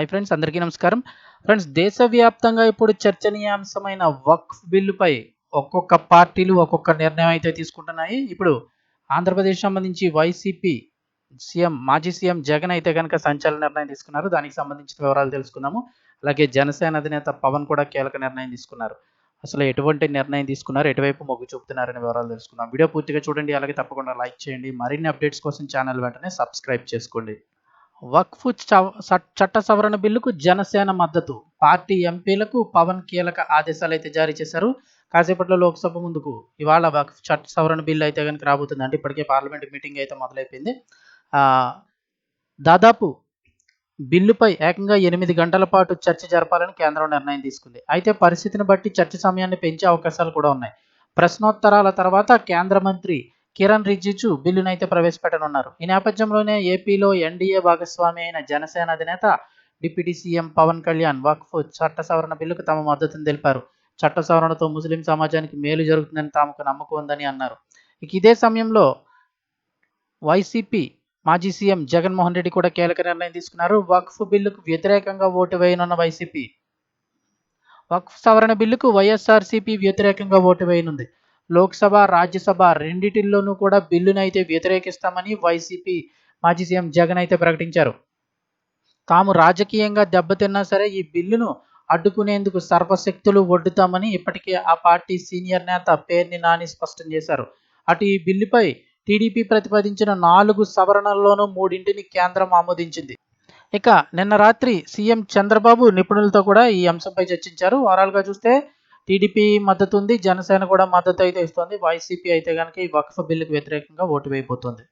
Hi friends అందరికీ నమస్కారం. Friends దేశవ్యాప్తంగా ఇప్పుడు చర్చనీయాంశమైన వక్ఫ్ బిల్లుపై ఒక్కొక్క పార్టీలు ఒక్కొక్క నిర్ణయం అయితే తీసుకుంటున్నాయి. ఇప్పుడు ఆంధ్రప్రదేశ్ సంబంధించి వైసీపీ సీఎం మాజీ సీఎం జగన్ అయితే కనుక సంచలన నిర్ణయం తీసుకున్నారు. దానికి సంబంధించిన వివరాలు తెలుసుకుందాము. అలాగే జనసేన అధినేత పవన్ కూడా కీలక నిర్ణయం తీసుకున్నారు. అసలు ఎటువంటి నిర్ణయం తీసుకున్నారు ఎటువైపు మొగ్గు చూపుతున్నారనే వివరాలు తెలుసుకుందాం. వీడియో పూర్తిగా చూడండి అలాగే తప్పకుండా లైక్ చేయండి. మరిన్ని అప్డేట్స్ కోసం ఛానల్ వెంటనే సబ్స్క్రైబ్ చేసుకోండి. వక్ఫ్ చవ- చట్ట సవరణ బిల్లుకు జనసేన మద్దతు. పార్టీ ఎంపీలకు పవన్ కీలక ఆదేశాలు అయితే జారీ చేశారు. కాసేపట్లో లోక్సభ ముందుకు. ఇవాళ వక్ఫ్ చట్ట సవరణ బిల్లు అయితే కనుక రాబోతుంది అంటే ఇప్పటికే పార్లమెంట్ మీటింగ్ అయితే మొదలైపోయింది. దాదాపు బిల్లుపై ఏకంగా ఎనిమిది గంటల పాటు చర్చ జరపాలని కేంద్రం నిర్ణయం తీసుకుంది. అయితే పరిస్థితిని బట్టి చర్చ సమయాన్ని పెంచే అవకాశాలు కూడా ఉన్నాయి. ప్రశ్నోత్తరాల తర్వాత కేంద్ర మంత్రి కిరణ్ రిజిజు బిల్లునైతే ప్రవేశపెట్టనున్నారు. ఈ నేపథ్యంలోనే ఏపీలో ఎన్డీఏ భాగస్వామి అయిన జనసేన అధినేత డిప్యూటీ సీఎం పవన్ కళ్యాణ్ వక్ఫ్ చట్ట సవరణ బిల్లుకు తమ మద్దతును తెలిపారు. చట్ట సవరణతో ముస్లిం సమాజానికి మేలు జరుగుతుందని తమకు నమ్మకం ఉందని అన్నారు. ఇక ఇదే సమయంలో వైసీపీ మాజీ సీఎం జగన్మోహన్ రెడ్డి కూడా కీలక నిర్ణయం తీసుకున్నారు. వక్ఫ్ బిల్లుకు వ్యతిరేకంగా ఓటు వేయనున్న వైసీపీ వక్ఫ్ సవరణ బిల్లుకు వైఎస్ఆర్సీపీ వ్యతిరేకంగా ఓటు వేయనుంది. లోక్సభ రాజ్యసభ రెండిటిల్లోనూ కూడా బిల్లును అయితే వ్యతిరేకిస్తామని వైసీపీ మాజీ సీఎం జగన్ అయితే ప్రకటించారు. తాము రాజకీయంగా దెబ్బతిన్నా సరే ఈ బిల్లును అడ్డుకునేందుకు సర్వశక్తులు ఒడ్డుతామని ఇప్పటికే ఆ పార్టీ సీనియర్ నేత పేర్ని నాని స్పష్టం చేశారు. అటు ఈ బిల్లుపై టీడీపీ ప్రతిపాదించిన నాలుగు సవరణల్లోనూ మూడింటిని కేంద్రం ఆమోదించింది. ఇక నిన్న రాత్రి సీఎం చంద్రబాబు నిపుణులతో కూడా ఈ అంశంపై చర్చించారు. ఓవరాల్గా చూస్తే టీడీపీ మద్దతు ఉంది జనసేన కూడా మద్దతు అయితే ఇస్తుంది. వైసీపీ అయితే కనుక ఈ వక్ఫ్ బిల్లుకు వ్యతిరేకంగా ఓటు వేయబోతుంది.